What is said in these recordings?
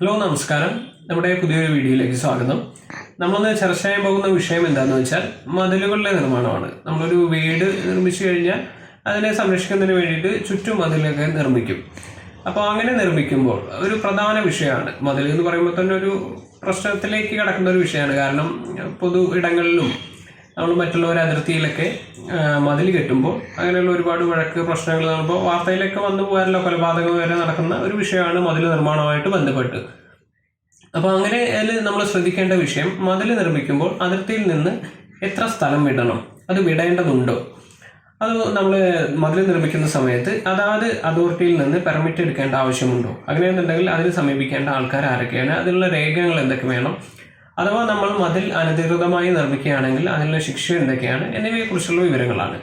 Hello നമസ്കാരം. നമ്മുടെ പുതിയൊരു വീഡിയോയിലേക്ക് സ്വാഗതം. നമ്മളൊന്ന് ചർച്ച ചെയ്യാൻ പോകുന്ന വിഷയം എന്താണെന്ന് വെച്ചാൽ മതിലുകളുടെ നിർമ്മാണമാണ്. നമ്മളൊരു വീട് നിർമ്മിച്ചു കഴിഞ്ഞാൽ അതിനെ സംരക്ഷിക്കുന്നതിന് വേണ്ടിയിട്ട് ചുറ്റും മതിലൊക്കെ നിർമ്മിക്കും. അപ്പോൾ അങ്ങനെ നിർമ്മിക്കുമ്പോൾ ഒരു പ്രധാന വിഷയമാണ്. മതിൽ എന്ന് പറയുമ്പോൾ തന്നെ ഒരു പ്രശ്നത്തിലേക്ക് കടക്കുന്ന ഒരു വിഷയമാണ്. കാരണം പൊതു ഇടങ്ങളിലും നമ്മൾ മറ്റുള്ളവരെ അതിർത്തിയിലൊക്കെ മതിൽ കെട്ടുമ്പോൾ അങ്ങനെയുള്ള ഒരുപാട് വഴക്ക് പ്രശ്നങ്ങൾ കാണുമ്പോൾ വാർത്തയിലൊക്കെ വന്നു പോകാനുള്ള കൊലപാതകം വരെ നടക്കുന്ന ഒരു വിഷയമാണ് മതിൽ നിർമ്മാണവുമായിട്ട് ബന്ധപ്പെട്ട്. അപ്പോൾ അങ്ങനെ അതിൽ നമ്മൾ ശ്രദ്ധിക്കേണ്ട വിഷയം മതിൽ നിർമ്മിക്കുമ്പോൾ അതിർത്തിയിൽ നിന്ന് എത്ര സ്ഥലം വിടണം? അത് വിടേണ്ടതുണ്ടോ? അത് നമ്മൾ മതിൽ നിർമ്മിക്കുന്ന സമയത്ത് അതാത് അതോറിറ്റിയിൽ നിന്ന് പെർമിറ്റ് എടുക്കേണ്ട ആവശ്യമുണ്ടോ? അങ്ങനെയെന്നുണ്ടെങ്കിൽ അതിന് സമീപിക്കേണ്ട ആൾക്കാർ ആരൊക്കെയാണ്? അതിനുള്ള രേഖകൾ എന്തൊക്കെ വേണം? അഥവാ നമ്മൾ മതിൽ അനധികൃതമായി നിർമ്മിക്കുകയാണെങ്കിൽ അതിനുള്ള ശിക്ഷ എന്തൊക്കെയാണ് എന്നിവയെക്കുറിച്ചുള്ള വിവരങ്ങളാണ്.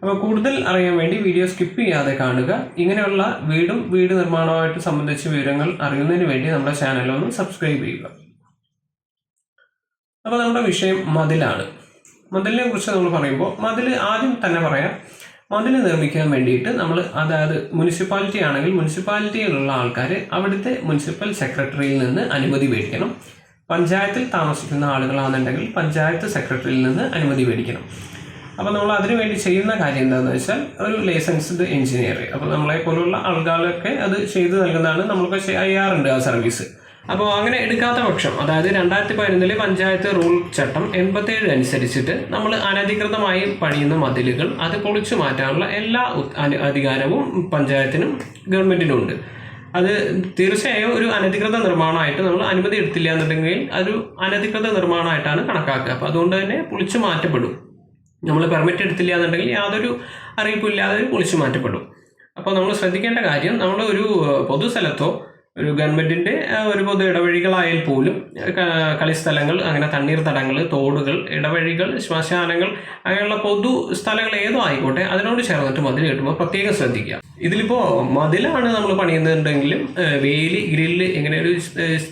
അപ്പോൾ കൂടുതൽ അറിയാൻ വേണ്ടി വീഡിയോ സ്കിപ്പ് ചെയ്യാതെ കാണുക. ഇങ്ങനെയുള്ള വീടും വീട് നിർമ്മാണവുമായിട്ട് സംബന്ധിച്ച വിവരങ്ങൾ അറിയുന്നതിന് വേണ്ടി നമ്മുടെ ചാനൽ ഒന്ന് സബ്സ്ക്രൈബ് ചെയ്യുക. അപ്പോൾ നമ്മുടെ വിഷയം മതിലാണ്. മതിലിനെ കുറിച്ച് നമ്മൾ പറയുമ്പോൾ മതിൽ ആദ്യം തന്നെ പറയാം. മതിൽ നിർമ്മിക്കാൻ വേണ്ടിയിട്ട് നമ്മൾ അതായത് മുനിസിപ്പാലിറ്റി ആണെങ്കിൽ മുനിസിപ്പാലിറ്റിയിലുള്ള ആൾക്കാർ അവിടുത്തെ മുനിസിപ്പൽ സെക്രട്ടറിയിൽ നിന്ന് അനുമതി മേടിക്കണം. പഞ്ചായത്തിൽ താമസിക്കുന്ന ആളുകളാണെന്നുണ്ടെങ്കിൽ പഞ്ചായത്ത് സെക്രട്ടറിയിൽ നിന്ന് അനുമതി മേടിക്കണം. അപ്പോൾ നമ്മൾ അതിനു വേണ്ടി ചെയ്യുന്ന കാര്യം എന്താണെന്ന് വെച്ചാൽ ഒരു ലൈസൻസ്ഡ് എഞ്ചിനീയർ അപ്പോൾ നമ്മളെ പോലുള്ള ആളുകളൊക്കെ അത് ചെയ്തു നൽകുന്നതാണ് നമ്മൾക്ക് ചെയ്യാറുണ്ട് ആ സർവീസ് അപ്പോൾ അങ്ങനെ എടുക്കാത്ത പക്ഷം അതായത് രണ്ടായിരത്തി പതിനൊന്നിലെ പഞ്ചായത്ത് റൂൾ ചട്ടം എൺപത്തേഴ് അനുസരിച്ചിട്ട് നമ്മൾ അനധികൃതമായി പണിയുന്ന മതിലുകൾ അത് പൊളിച്ചു മാറ്റാനുള്ള എല്ലാ അധികാരവും പഞ്ചായത്തിനും ഗവൺമെന്റിനും ഉണ്ട് അത് തീർച്ചയായും ഒരു അനധികൃത നിർമ്മാണമായിട്ട് നമ്മൾ അനുമതി എടുത്തില്ല എന്നുണ്ടെങ്കിൽ അതൊരു അനധികൃത നിർമ്മാണമായിട്ടാണ് കണക്കാക്കുക. അപ്പോൾ അതുകൊണ്ട് തന്നെ പൊളിച്ചു മാറ്റപ്പെടും. നമ്മൾ പെർമിറ്റ് എടുത്തില്ല എന്നുണ്ടെങ്കിൽ യാതൊരു അറിയിപ്പും ഇല്ലാതെ പൊളിച്ചു മാറ്റപ്പെടും. അപ്പോൾ നമ്മൾ ശ്രദ്ധിക്കേണ്ട കാര്യം നമ്മൾ ഒരു പൊതുസ്ഥലത്തോ ഒരു ഗവൺമെന്റിന്റെ ഒരു പൊതു ഇടവഴികളായാൽ പോലും കളിസ്ഥലങ്ങൾ അങ്ങനെ തണ്ണീർത്തടങ്ങൾ തോടുകൾ ഇടവഴികൾ ശ്മശാനങ്ങൾ അങ്ങനെയുള്ള പൊതു സ്ഥലങ്ങൾ ഏതോ ആയിക്കോട്ടെ അതിനോട് ചേർന്നിട്ട് മതിൽ കെട്ടുമ്പോൾ പ്രത്യേകം ശ്രദ്ധിക്കുക. ഇതിലിപ്പോ മതിലാണ് നമ്മൾ പണിയുന്നുണ്ടെങ്കിലും വേലി ഗ്രില്ല് ഇങ്ങനെ ഒരു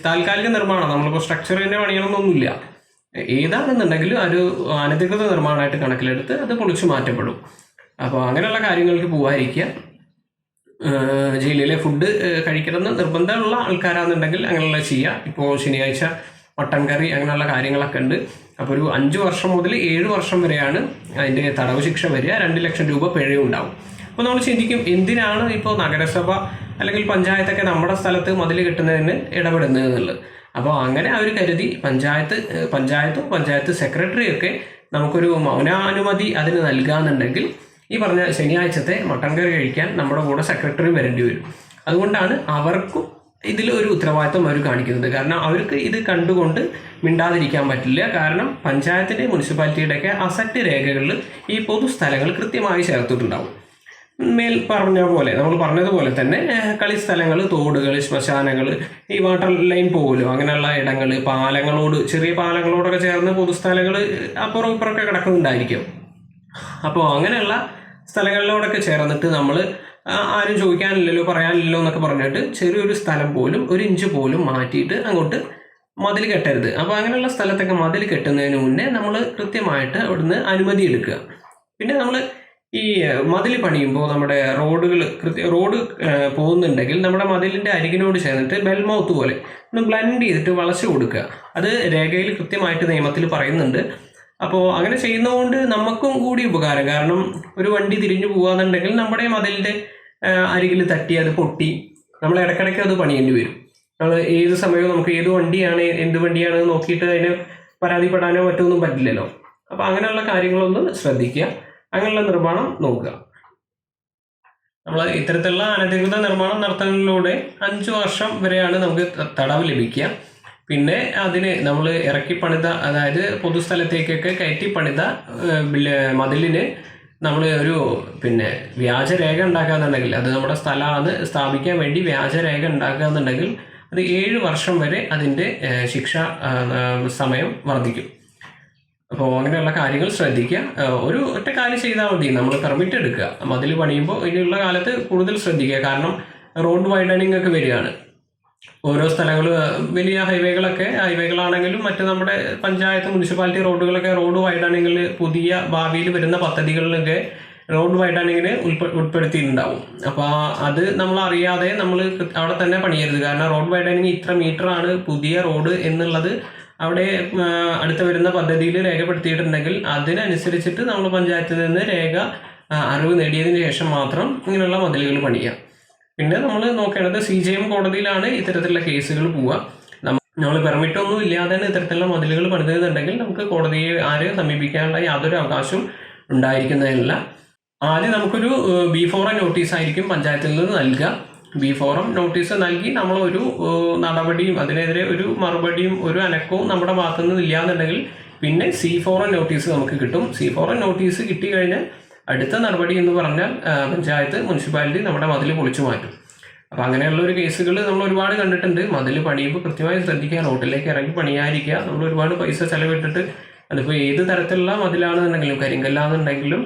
താൽക്കാലിക നിർമ്മാണം നമ്മളിപ്പോൾ സ്ട്രക്ചർ തന്നെ പണിയണമെന്നൊന്നുമില്ല ഏതാണെന്നുണ്ടെങ്കിലും ഒരു അനധികൃത നിർമ്മാണമായിട്ട് കണക്കിലെടുത്ത് അത് പൊളിച്ചു മാറ്റപ്പെടും. അപ്പോൾ അങ്ങനെയുള്ള കാര്യങ്ങൾക്ക് പോകാതിരിക്കുക ജയിലിലെ ഫുഡ് കഴിക്കണമെന്ന് നിർബന്ധമുള്ള ആൾക്കാരാണെന്നുണ്ടെങ്കിൽ അങ്ങനെയുള്ള ചെയ്യുക ഇപ്പോൾ ശനിയാഴ്ച മട്ടൻ കറി അങ്ങനെയുള്ള കാര്യങ്ങളൊക്കെ ഉണ്ട്. അപ്പോൾ ഒരു അഞ്ച് വർഷം മുതൽ ഏഴ് വർഷം വരെയാണ് അതിന്റെ തടവ് ശിക്ഷ വരിക. രണ്ട് ലക്ഷം രൂപ പിഴയും ഉണ്ടാവും. അപ്പോൾ നമ്മൾ ചിന്തിക്കും എന്തിനാണ് ഇപ്പോൾ നഗരസഭ അല്ലെങ്കിൽ പഞ്ചായത്തൊക്കെ നമ്മുടെ സ്ഥലത്ത് മതിൽ കിട്ടുന്നതിന് ഇടപെടുന്നത് എന്നുള്ളത്? അപ്പോൾ അങ്ങനെ അവർ കരുതി പഞ്ചായത്ത് പഞ്ചായത്തും പഞ്ചായത്ത് സെക്രട്ടറിയൊക്കെ നമുക്കൊരു മൗനാനുമതി അതിന് നൽകാന്നുണ്ടെങ്കിൽ ഈ പറഞ്ഞ ശനിയാഴ്ചത്തെ മട്ടൻ കറി കഴിക്കാൻ നമ്മുടെ കൂടെ സെക്രട്ടറി വരേണ്ടി വരും. അതുകൊണ്ടാണ് അവർക്കും ഇതിൽ ഒരു ഉത്തരവാദിത്വം അവർ കാണിക്കുന്നത്. കാരണം അവർക്ക് ഇത് കണ്ടുകൊണ്ട് മിണ്ടാതിരിക്കാൻ പറ്റില്ല. കാരണം പഞ്ചായത്തിന്റെ മുനിസിപ്പാലിറ്റിയുടെയൊക്കെ അസറ്റ് രേഖകളിൽ ഈ പൊതുസ്ഥലങ്ങൾ കൃത്യമായി ചേർത്തിട്ടുണ്ടാവും. മേൽ പറഞ്ഞ പോലെ നമ്മൾ പറഞ്ഞതുപോലെ തന്നെ കളിസ്ഥലങ്ങൾ തോടുകൾ ശ്മശാനങ്ങൾ ഈ വാട്ടർ ലൈൻ പോലും അങ്ങനെയുള്ള ഇടങ്ങൾ പാലങ്ങളോട് ചെറിയ പാലങ്ങളോടൊക്കെ ചേർന്ന് പൊതുസ്ഥലങ്ങൾ അപ്പുറം ഇപ്പുറമൊക്കെ കിടക്കുന്നുണ്ടായിരിക്കും. അപ്പോൾ അങ്ങനെയുള്ള സ്ഥലങ്ങളിലോടൊക്കെ ചേർന്നിട്ട് നമ്മൾ ആരും ചോദിക്കാനില്ലല്ലോ പറയാനില്ലല്ലോ എന്നൊക്കെ പറഞ്ഞിട്ട് ചെറിയൊരു സ്ഥലം പോലും ഒരു ഇഞ്ച് പോലും മാറ്റിയിട്ട് അങ്ങോട്ട് മതിൽ കെട്ടരുത്. അപ്പോൾ അങ്ങനെയുള്ള സ്ഥലത്തൊക്കെ മതിൽ കെട്ടുന്നതിന് മുന്നേ നമ്മൾ കൃത്യമായിട്ട് അവിടുന്ന് അനുമതി എടുക്കുക. പിന്നെ നമ്മൾ ഈ മതിൽ പണിയുമ്പോൾ നമ്മുടെ റോഡുകൾ കൃത്യ റോഡ് പോകുന്നുണ്ടെങ്കിൽ നമ്മുടെ മതിലിന്റെ അരികിനോട് ചേർന്നിട്ട് ബെൽമൗത്ത് പോലെ ഒന്ന് ബ്ലെൻഡ് ചെയ്തിട്ട് വളച്ചു കൊടുക്കുക. അത് രേഖയിൽ കൃത്യമായിട്ട് നിയമത്തിൽ പറയുന്നുണ്ട്. അപ്പോൾ അങ്ങനെ ചെയ്യുന്നതുകൊണ്ട് നമുക്കും കൂടി ഉപകാരം. കാരണം ഒരു വണ്ടി തിരിഞ്ഞു പോകാന്നുണ്ടെങ്കിൽ നമ്മുടെ മതിലിന്റെ അരികിൽ തട്ടി അത് പൊട്ടി. നമ്മൾ ഇടയ്ക്കിടയ്ക്ക് അത് പണിയേണ്ടി വരും. നമ്മൾ ഏത് സമയവും നമുക്ക് ഏത് വണ്ടിയാണ് എന്ത് വണ്ടിയാണ് നോക്കിയിട്ട് അതിന് പരാതിപ്പെടാനോ മറ്റൊന്നും പറ്റില്ലല്ലോ. അപ്പോൾ അങ്ങനെയുള്ള കാര്യങ്ങളൊന്ന് ശ്രദ്ധിക്കുക. അങ്ങനെയുള്ള നിർമ്മാണം നോക്കുക. നമ്മൾ ഇത്തരത്തിലുള്ള അനധികൃത നിർമ്മാണം നടത്തുന്നതിലൂടെ അഞ്ച് വർഷം വരെയാണ് നമുക്ക് തടവ് ലഭിക്കുക. പിന്നെ അതിന് നമ്മൾ ഇറക്കി പണിത അതായത് പൊതുസ്ഥലത്തേക്കൊക്കെ കയറ്റി പണിത മതിലിന് നമ്മൾ ഒരു പിന്നെ വ്യാജരേഖ ഉണ്ടാക്കാന്നുണ്ടെങ്കിൽ അത് നമ്മുടെ സ്ഥലമാണ് സ്ഥാപിക്കാൻ വേണ്ടി വ്യാജരേഖ ഉണ്ടാക്കുകയെന്നുണ്ടെങ്കിൽ അത് ഏഴ് വർഷം വരെ അതിന്റെ ശിക്ഷ സമയം വർദ്ധിക്കും. അപ്പോൾ അങ്ങനെയുള്ള കാര്യങ്ങൾ ശ്രദ്ധിക്കുക. ഒരു ഒറ്റ കാര്യം ചെയ്താൽ മതി. നമ്മൾ പെർമിറ്റ് എടുക്കുക. മതിൽ പണിയുമ്പോൾ ഇനിയുള്ള കാലത്ത് കൂടുതൽ ശ്രദ്ധിക്കുക. കാരണം റോഡ് വൈഡനിങ് ഒക്കെ വരികയാണ്. ഓരോ സ്ഥലങ്ങൾ വലിയ ഹൈവേകളൊക്കെ ഹൈവേകളാണെങ്കിലും മറ്റ് നമ്മുടെ പഞ്ചായത്ത് മുനിസിപ്പാലിറ്റി റോഡുകളൊക്കെ റോഡ് വൈഡ് ആണെങ്കിൽ പുതിയ ഭാവിയിൽ വരുന്ന പദ്ധതികളിലൊക്കെ റോഡ് വൈഡ് ആണെങ്കിൽ ഉൾപ്പെ ഉൾപ്പെടുത്തിയിട്ടുണ്ടാവും. അപ്പോൾ അത് നമ്മൾ അറിയാതെ നമ്മൾ അവിടെ തന്നെ പണിയരുത്. കാരണം റോഡ് വൈഡ് ആണെങ്കിൽ ഇത്ര ആണ് പുതിയ റോഡ് എന്നുള്ളത് അവിടെ അടുത്ത് വരുന്ന പദ്ധതിയിൽ രേഖപ്പെടുത്തിയിട്ടുണ്ടെങ്കിൽ അതിനനുസരിച്ചിട്ട് നമ്മൾ പഞ്ചായത്തിൽ നിന്ന് രേഖ അറിവ് നേടിയതിന് ശേഷം മാത്രം ഇങ്ങനെയുള്ള മതിലുകൾ പണിയാം പിന്നെ നമ്മൾ നോക്കേണ്ടത് സി ജെ എം കോടതിയിലാണ് ഇത്തരത്തിലുള്ള കേസുകൾ പോവുക. നമ്മൾ പെർമിറ്റ് ഒന്നും ഇല്ലാതെ തന്നെ ഇത്തരത്തിലുള്ള മതിലുകൾ പണിതെന്നുണ്ടെങ്കിൽ നമുക്ക് കോടതിയെ ആരെയും സമീപിക്കാനുള്ള യാതൊരു അവകാശവും ഉണ്ടായിരിക്കുന്നതില്ല. ആദ്യം നമുക്കൊരു ബി ഫോറം നോട്ടീസ് ആയിരിക്കും പഞ്ചായത്തിൽ നിന്ന് നൽകുക. ബി ഫോറം നോട്ടീസ് നൽകി നമ്മൾ ഒരു നടപടിയും അതിനെതിരെ ഒരു മറുപടിയും ഒരു അനക്കവും നമ്മുടെ ഭാഗത്തു നിന്ന് ഇല്ലാന്നുണ്ടെങ്കിൽ പിന്നെ സി ഫോറം നോട്ടീസ് നമുക്ക് കിട്ടും. സി ഫോറം നോട്ടീസ് കിട്ടിക്കഴിഞ്ഞാൽ അടുത്ത നടപടി എന്ന് പറഞ്ഞാൽ പഞ്ചായത്ത് മുനിസിപ്പാലിറ്റി നമ്മുടെ മതിൽ പൊളിച്ചു മാറ്റും. അപ്പം അങ്ങനെയുള്ള ഒരു കേസുകൾ നമ്മൾ ഒരുപാട് കണ്ടിട്ടുണ്ട്. മതിൽ പണിയുമ്പോൾ കൃത്യമായി ശ്രദ്ധിക്കുക റോഡിലേക്ക് ഇറങ്ങി പണിയാതിരിക്കുക നമ്മൾ ഒരുപാട് പൈസ ചെലവിട്ടിട്ട് അതിപ്പോൾ ഏത് തരത്തിലുള്ള മതിലാണെന്നുണ്ടെങ്കിലും കരിങ്കല്ലാന്നുണ്ടെങ്കിലും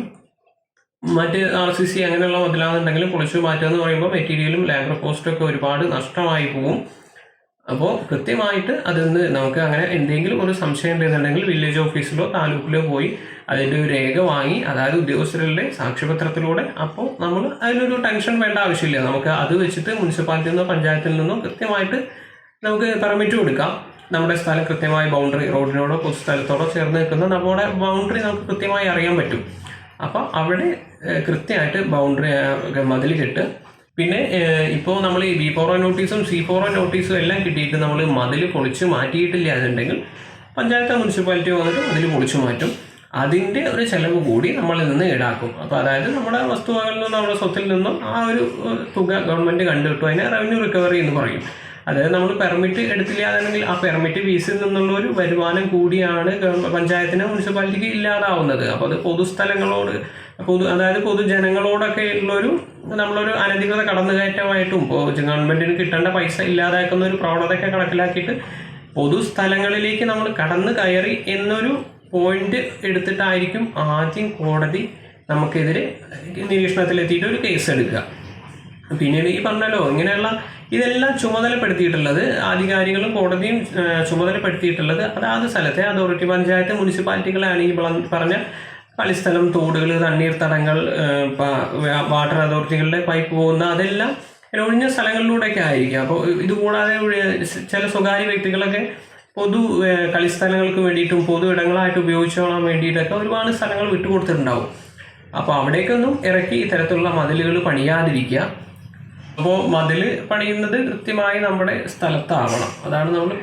മറ്റ് ആർ സി സി അങ്ങനെയുള്ള മതിലാണെന്നുണ്ടെങ്കിലും പൊളിച്ചു മാറ്റുക എന്ന് പറയുമ്പോൾ മെറ്റീരിയലും ലേബർ കോസ്റ്റും ഒക്കെ ഒരുപാട് നഷ്ടമായി പോകും അപ്പോൾ കൃത്യമായിട്ട് അതിൽ നിന്ന് നമുക്ക് അങ്ങനെ എന്തെങ്കിലും ഒരു സംശയം ഉണ്ടെന്നുണ്ടെങ്കിൽ വില്ലേജ് ഓഫീസിലോ താലൂക്കിലോ പോയി അതിന്റെ ഒരു രേഖ വാങ്ങി അതായത് ഉദ്യോഗസ്ഥരുടെ സാക്ഷ്യപത്രത്തിലൂടെ അപ്പോൾ നമ്മൾ അതിനൊരു ടെൻഷൻ വേണ്ട ആവശ്യമില്ല. നമുക്ക് അത് വെച്ചിട്ട് മുനിസിപ്പാലിറ്റിയിൽ നിന്നോ പഞ്ചായത്തിൽ നിന്നോ കൃത്യമായിട്ട് നമുക്ക് പെർമിറ്റ് കൊടുക്കാം. നമ്മുടെ സ്ഥലം കൃത്യമായി ബൗണ്ടറി റോഡിനോടോ പൊതുസ്ഥലത്തോടോ ചേർന്ന് നിൽക്കുന്ന നമ്മുടെ ബൗണ്ടറി നമുക്ക് കൃത്യമായി അറിയാൻ പറ്റും. അപ്പോൾ അവിടെ കൃത്യമായിട്ട് ബൗണ്ടറി മതിൽ കെട്ട് പിന്നെ ഇപ്പോൾ നമ്മൾ ഈ ബി ഫോറോ നോട്ടീസും സി ഫോറോ നോട്ടീസും എല്ലാം കിട്ടിയിട്ട് നമ്മൾ മതിൽ പൊളിച്ച് മാറ്റിയിട്ടില്ല എന്നുണ്ടെങ്കിൽ പഞ്ചായത്ത് മുനിസിപ്പാലിറ്റി വന്നിട്ട് മതിൽ പൊളിച്ചു മാറ്റും. അതിന്റെ ഒരു ചെലവ് കൂടി നമ്മളിൽ നിന്ന് ഈടാക്കും. അപ്പോൾ അതായത് നമ്മുടെ വസ്തുവകളിൽ നിന്നും നമ്മുടെ സ്വത്തിൽ നിന്നും ആ ഒരു തുക ഗവൺമെന്റ് കണ്ടുകിട്ടും. അതിനെ റവന്യൂ റിക്കവറി എന്ന് പറയും. അതായത് നമ്മൾ പെർമിറ്റ് എടുത്തില്ല എന്നുണ്ടെങ്കിൽ ആ പെർമിറ്റ് ഫീസിൽ നിന്നുള്ള ഒരു വരുമാനം കൂടിയാണ് പഞ്ചായത്തിന് മുനിസിപ്പാലിറ്റിക്ക് ഇല്ലാതാവുന്നത്. അപ്പോൾ അത് പൊതുസ്ഥലങ്ങളോട് പൊതു അതായത് പൊതുജനങ്ങളോടൊക്കെ ഉള്ളൊരു നമ്മളൊരു അനധികൃത കടന്നുകയറ്റമായിട്ടും ഇപ്പോൾ ഗവൺമെന്റിന് കിട്ടേണ്ട പൈസ ഇല്ലാതാക്കുന്ന ഒരു പ്രവണതയൊക്കെ കണക്കിലാക്കിയിട്ട് പൊതുസ്ഥലങ്ങളിലേക്ക് നമ്മൾ കടന്നു കയറി എന്നൊരു പോയിന്റ് എടുത്തിട്ടായിരിക്കും ആദ്യം കോടതി നമുക്കെതിരെ നിരീക്ഷണത്തിലെത്തിയിട്ട് ഒരു കേസ് എടുക്കുക. പിന്നീട് ഈ പറഞ്ഞല്ലോ ഇങ്ങനെയുള്ള ഇതെല്ലാം ചുമതലപ്പെടുത്തിയിട്ടുള്ളത് അധികാരികളും കോടതിയും ചുമതലപ്പെടുത്തിയിട്ടുള്ളത് അതാത് സ്ഥലത്തെ അതോറിറ്റി പഞ്ചായത്ത് മുനിസിപ്പാലിറ്റികളാണ് ഈ പറഞ്ഞ കളിസ്ഥലം തോടുകൾ തണ്ണീർത്തടങ്ങൾ തടങ്ങൾ വാട്ടർ അതോറിറ്റികളുടെ പൈപ്പ് പോകുന്ന അതെല്ലാം ഒഴിഞ്ഞ സ്ഥലങ്ങളിലൂടെയൊക്കെ ആയിരിക്കും. അപ്പോൾ ഇതുകൂടാതെ ചില സ്വകാര്യ വ്യക്തികളൊക്കെ പൊതു കളിസ്ഥലങ്ങൾക്ക് വേണ്ടിയിട്ടും പൊതു ഇടങ്ങളായിട്ട് ഉപയോഗിച്ചോളാൻ വേണ്ടിയിട്ടൊക്കെ ഒരുപാട് സ്ഥലങ്ങൾ വിട്ടുകൊടുത്തിട്ടുണ്ടാവും. അപ്പോൾ അവിടേക്കൊന്നും ഇറക്കി ഇത്തരത്തിലുള്ള മതിലുകൾ പണിയാതിരിക്കുക. അപ്പോൾ മതിൽ പണിയുന്നത് കൃത്യമായി നമ്മുടെ സ്ഥലത്താവണം. അതാണ് നമ്മൾ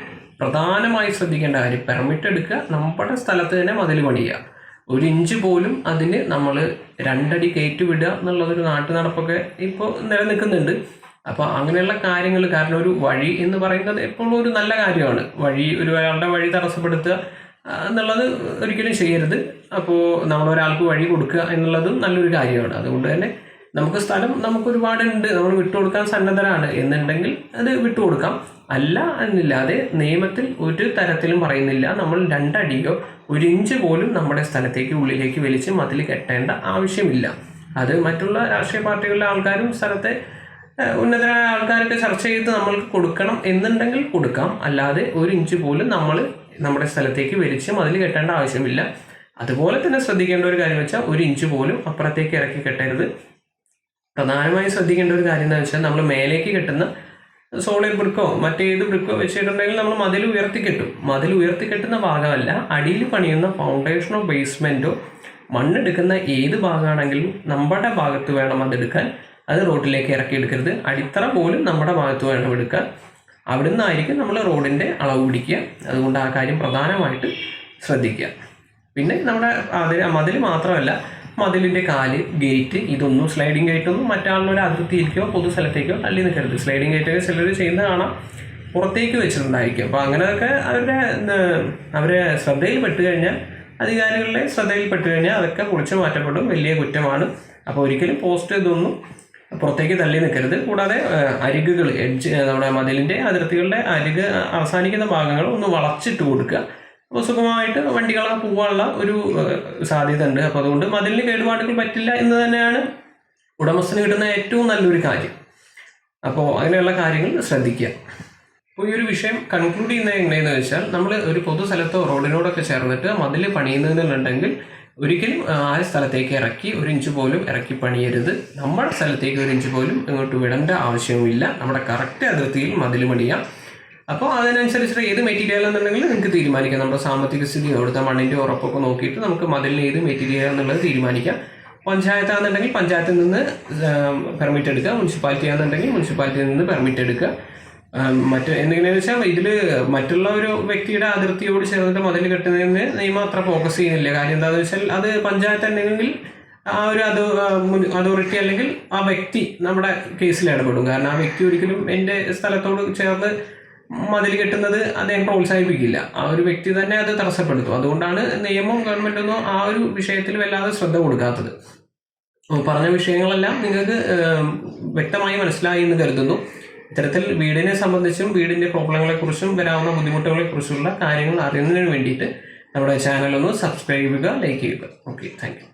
പ്രധാനമായി ശ്രദ്ധിക്കേണ്ട കാര്യം. പെർമിറ്റ് എടുക്കുക നമ്മുടെ സ്ഥലത്ത് തന്നെ മതിൽ പണിയുക. ഒരു ഇഞ്ച് പോലും അതിന് നമ്മൾ രണ്ടടി കയറ്റി വിടുക എന്നുള്ളതൊരു നാട്ടു നടപ്പൊക്കെ ഇപ്പോൾ നിലനിൽക്കുന്നുണ്ട്. അപ്പോൾ അങ്ങനെയുള്ള കാര്യങ്ങൾ കാരണം ഒരു വഴി എന്ന് പറയുന്നത് എപ്പോഴും ഒരു നല്ല കാര്യമാണ്. വഴി ഒരു ഒരാളുടെ വഴി തടസ്സപ്പെടുത്തുക എന്നുള്ളത് ഒരിക്കലും ചെയ്യരുത്. അപ്പോൾ നമ്മളൊരാൾക്ക് വഴി കൊടുക്കുക എന്നുള്ളതും നല്ലൊരു കാര്യമാണ്. അതുകൊണ്ട് തന്നെ നമുക്ക് സ്ഥലം നമുക്ക് ഒരുപാടുണ്ട് നമ്മൾ വിട്ടുകൊടുക്കാൻ സന്നദ്ധരാണ്. എന്നുണ്ടെങ്കിൽ അത് വിട്ടുകൊടുക്കാം. അല്ല എന്നില്ലാതെ നിയമത്തിൽ ഒരു തരത്തിലും പറയുന്നില്ല. നമ്മൾ രണ്ടടിയോ ഒരു ഇഞ്ച് പോലും നമ്മുടെ സ്ഥലത്തേക്ക് ഉള്ളിലേക്ക് വലിച്ച് മതിൽ കെട്ടേണ്ട ആവശ്യമില്ല. അത് മറ്റുള്ള രാഷ്ട്രീയ പാർട്ടികളിലെ ആൾക്കാരും സ്ഥലത്തെ ഉന്നതരായ ആൾക്കാരൊക്കെ ചർച്ച ചെയ്ത് നമ്മൾക്ക് കൊടുക്കണം എന്നുണ്ടെങ്കിൽ കൊടുക്കാം. അല്ലാതെ ഒരു ഇഞ്ച് പോലും നമ്മൾ നമ്മുടെ സ്ഥലത്തേക്ക് വലിച്ച് മതിൽ കെട്ടേണ്ട ആവശ്യമില്ല. അതുപോലെ തന്നെ ശ്രദ്ധിക്കേണ്ട ഒരു കാര്യം വെച്ചാൽ ഒരു ഇഞ്ച് പോലും അപ്പുറത്തേക്ക് ഇറക്കി കെട്ടരുത്. പ്രധാനമായും ശ്രദ്ധിക്കേണ്ട ഒരു കാര്യം എന്താണെന്ന് വെച്ചാൽ നമ്മൾ മേലേക്ക് കെട്ടുന്ന സോളിഡ് ബ്രിക്കോ മറ്റേത് ബ്രിക്കോ വെച്ചിട്ടുണ്ടെങ്കിൽ നമ്മൾ മതിൽ ഉയർത്തി കെട്ടും. മതിൽ ഉയർത്തി കെട്ടുന്ന ഭാഗമല്ല അടിയിൽ പണിയുന്ന ഫൗണ്ടേഷനോ ബേസ്മെന്റോ മണ്ണെടുക്കുന്ന ഏത് ഭാഗമാണെങ്കിലും നമ്മുടെ ഭാഗത്ത് വേണം അതെടുക്കാൻ അത് റോഡിലേക്ക് ഇറക്കി എടുക്കരുത്. അടിത്തറ പോലും നമ്മുടെ ഭാഗത്ത് വേണം എടുക്കാൻ. അവിടെ നിന്നായിരിക്കും നമ്മൾ റോഡിന്റെ അളവ് പിടിക്കുക. അതുകൊണ്ട് ആ കാര്യം പ്രധാനമായിട്ട് ശ്രദ്ധിക്കുക. പിന്നെ നമ്മുടെ അതിൽ മതിൽ മാത്രമല്ല മതിലിന്റെ കാൽ ഗേറ്റ് ഇതൊന്നും സ്ലൈഡിങ് ഗേറ്റൊന്നും മറ്റാളുടെ അതിർത്തിയിലേക്കോ പൊതു സ്ഥലത്തേക്കോ തള്ളി നിൽക്കരുത്. സ്ലൈഡിങ് ഗേറ്റ് ഒക്കെ ചിലർ ചെയ്യുന്ന കാണാം. പുറത്തേക്ക് വെച്ചിട്ടുണ്ടായിരിക്കും. അപ്പോൾ അങ്ങനെയൊക്കെ അവരുടെ അവരെ ശ്രദ്ധയിൽ പെട്ട് കഴിഞ്ഞാൽ അധികാരികളുടെ ശ്രദ്ധയിൽ പെട്ട് കഴിഞ്ഞാൽ അതൊക്കെ പൊളിച്ചു മാറ്റപ്പെടും. വലിയ കുറ്റമാണ്. അപ്പോൾ ഒരിക്കലും പോസ്റ്റ് ഇതൊന്നും പുറത്തേക്ക് തള്ളി നിൽക്കരുത്. കൂടാതെ അരികുകൾ എഡ്ജ് നമ്മുടെ മതിലിന്റെ അതിർത്തികളുടെ അരിക് അവസാനിക്കുന്ന ഭാഗങ്ങൾ ഒന്ന് വളച്ചിട്ട് കൊടുക്കുക. സുഖമായിട്ട് വണ്ടികളൊക്കെ പോകാനുള്ള ഒരു സാധ്യത ഉണ്ട് അപ്പോൾ അതുകൊണ്ട് മതിലിന് കേടുപാടുകൾ പറ്റില്ല എന്ന് തന്നെയാണ് ഉടമസ്ഥന് കിട്ടുന്ന ഏറ്റവും നല്ലൊരു കാര്യം. അപ്പോൾ അങ്ങനെയുള്ള കാര്യങ്ങൾ ശ്രദ്ധിക്കുക. അപ്പോൾ ഈ ഒരു വിഷയം കൺക്ലൂഡ് ചെയ്യുന്നത് എങ്ങനെയെന്ന് വെച്ചാൽ നമ്മൾ ഒരു പൊതു സ്ഥലത്തോ റോഡിനോടൊക്കെ ചേർന്നിട്ട് മതിൽ പണിയുന്നതിനുണ്ടെങ്കിൽ ഒരിക്കലും ആ സ്ഥലത്തേക്ക് ഇറക്കി ഒരു ഇഞ്ച് പോലും ഇറക്കി പണിയരുത്. നമ്മുടെ സ്ഥലത്തേക്ക് ഒരു ഇഞ്ച് പോലും ഇങ്ങോട്ട് വിടേണ്ട ആവശ്യവുമില്ല. നമ്മുടെ കറക്റ്റ് അതിർത്തിയിൽ മതിൽ പണിയാം. അപ്പോൾ അതിനനുസരിച്ചിട്ട് ഏത് മെറ്റീരിയൽ എന്നുണ്ടെങ്കിൽ നിങ്ങൾക്ക് തീരുമാനിക്കാം. നമ്മുടെ സാമ്പത്തിക സ്ഥിതി അവിടുത്തെ മണ്ണിന്റെ ഉറപ്പൊക്കെ നോക്കിയിട്ട് നമുക്ക് മതിലിന് ഏത് മെറ്റീരിയൽ എന്നുള്ളത് തീരുമാനിക്കാം. പഞ്ചായത്താണെന്നുണ്ടെങ്കിൽ പഞ്ചായത്തിൽ നിന്ന് പെർമിറ്റ് എടുക്കുക. മുനിസിപ്പാലിറ്റി ആണെന്നുണ്ടെങ്കിൽ മുനിസിപ്പാലിറ്റിയിൽ നിന്ന് പെർമിറ്റ് എടുക്കുക. മറ്റ് എന്തെങ്കിലും വെച്ചാൽ ഇതിൽ മറ്റുള്ള ഒരു വ്യക്തിയുടെ അതിർത്തിയോട് ചേർന്നിട്ട് മതിൽ കെട്ടുന്നതിന് നിയമം അത്ര ഫോക്കസ് ചെയ്യുന്നില്ല. കാര്യം എന്താണെന്ന് വെച്ചാൽ അത് പഞ്ചായത്ത് ഉണ്ടെങ്കിൽ ആ ഒരു അത് അതോറിറ്റി അല്ലെങ്കിൽ ആ വ്യക്തി നമ്മുടെ കേസിൽ ഇടപെടും. കാരണം ആ വ്യക്തി ഒരിക്കലും എന്റെ സ്ഥലത്തോട് ചേർന്ന് മതിൽ കെട്ടുന്നത് അദ്ദേഹം പ്രോത്സാഹിപ്പിക്കില്ല. ആ ഒരു വ്യക്തി തന്നെ അത് തടസ്സപ്പെടുത്തും. അതുകൊണ്ടാണ് നിയമവും ഗവൺമെന്റൊന്നും ആ ഒരു വിഷയത്തിൽ വല്ലാതെ ശ്രദ്ധ കൊടുക്കാത്തത്. പറഞ്ഞ വിഷയങ്ങളെല്ലാം നിങ്ങൾക്ക് വ്യക്തമായി മനസ്സിലായി എന്ന് കരുതുന്നു. ഇത്തരത്തിൽ വീടിനെ സംബന്ധിച്ചും വീടിന്റെ പ്രോബ്ലങ്ങളെക്കുറിച്ചും വരാവുന്ന ബുദ്ധിമുട്ടുകളെക്കുറിച്ചുള്ള കാര്യങ്ങൾ അറിയുന്നതിന് വേണ്ടിയിട്ട് നമ്മുടെ ചാനൽ ഒന്ന് സബ്സ്ക്രൈബ് ചെയ്യുക ലൈക്ക് ചെയ്യുക. Okay thank